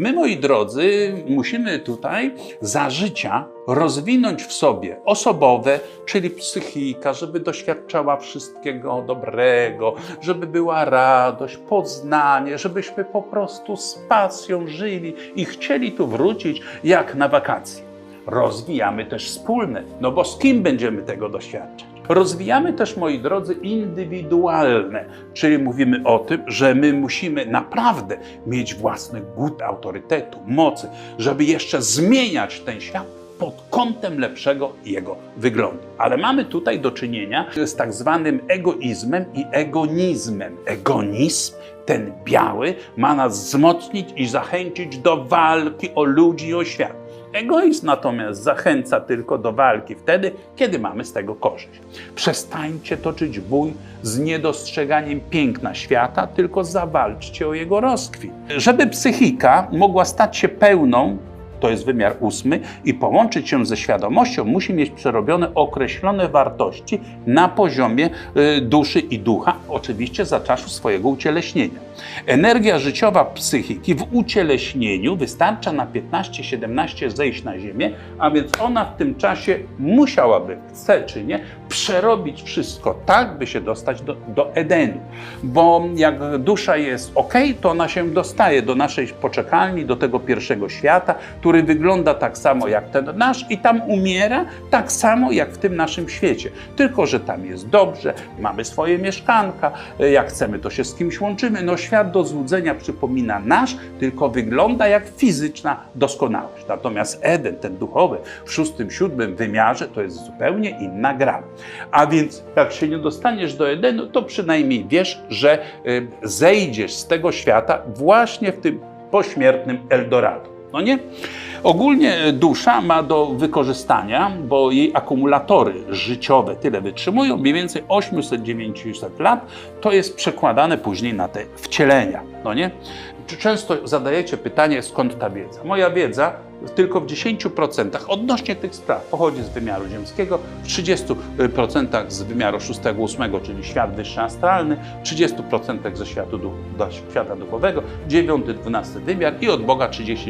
My, moi drodzy, musimy tutaj za życia rozwinąć w sobie osobowe, czyli psychika, żeby doświadczała wszystkiego dobrego, żeby była radość, poznanie, żebyśmy po prostu z pasją żyli i chcieli tu wrócić jak na wakacje. Rozwijamy też wspólne, no bo z kim będziemy tego doświadczać? Rozwijamy też, moi drodzy, indywidualne, czyli mówimy o tym, że my musimy naprawdę mieć własny głód autorytetu, mocy, żeby jeszcze zmieniać ten świat pod kątem lepszego jego wyglądu. Ale mamy tutaj do czynienia z tak zwanym egoizmem i egonizmem. Egonizm, ten biały, ma nas wzmocnić i zachęcić do walki o ludzi i o świat. Egoizm natomiast zachęca tylko do walki wtedy, kiedy mamy z tego korzyść. Przestańcie toczyć bój z niedostrzeganiem piękna świata, tylko zawalczcie o jego rozkwit. Żeby psychika mogła stać się pełną, to jest wymiar ósmy, i połączyć się ze świadomością, musi mieć przerobione określone wartości na poziomie y, duszy i ducha, oczywiście za czasu swojego ucieleśnienia. Energia życiowa psychiki w ucieleśnieniu wystarcza na 15-17 zejść na ziemię, a więc ona w tym czasie musiałaby, chce czy nie, przerobić wszystko tak, by się dostać do, do Edenu. Bo jak dusza jest ok, to ona się dostaje do naszej poczekalni, do tego pierwszego świata, który wygląda tak samo jak ten nasz i tam umiera tak samo jak w tym naszym świecie. Tylko, że tam jest dobrze, mamy swoje mieszkanka, jak chcemy, to się z kimś łączymy. No świat do złudzenia przypomina nasz, tylko wygląda jak fizyczna doskonałość. Natomiast Eden, ten duchowy, w szóstym, siódmym wymiarze, to jest zupełnie inna gra. A więc jak się nie dostaniesz do Edenu, to przynajmniej wiesz, że y, zejdziesz z tego świata właśnie w tym pośmiertnym Eldorado. No nie? Ogólnie dusza ma do wykorzystania, bo jej akumulatory życiowe tyle wytrzymują, mniej więcej 800-900 lat, to jest przekładane później na te wcielenia. No nie? Często zadajecie pytanie, skąd ta wiedza? Moja wiedza tylko w 10% odnośnie tych spraw pochodzi z wymiaru ziemskiego, w 30% z wymiaru 6-8, czyli świat wyższy astralny, w 30% ze światu duch, do świata duchowego, 9-12 wymiar i od Boga 30-40%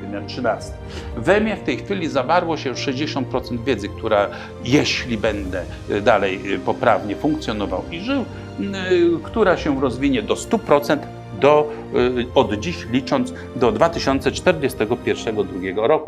wymiar 13. We mnie w tej chwili zawarło się 60% wiedzy, która jeśli będę y, dalej y, poprawnie funkcjonował i żył, y, która się rozwinie do 100% do, y, od dziś licząc do 2041 roku.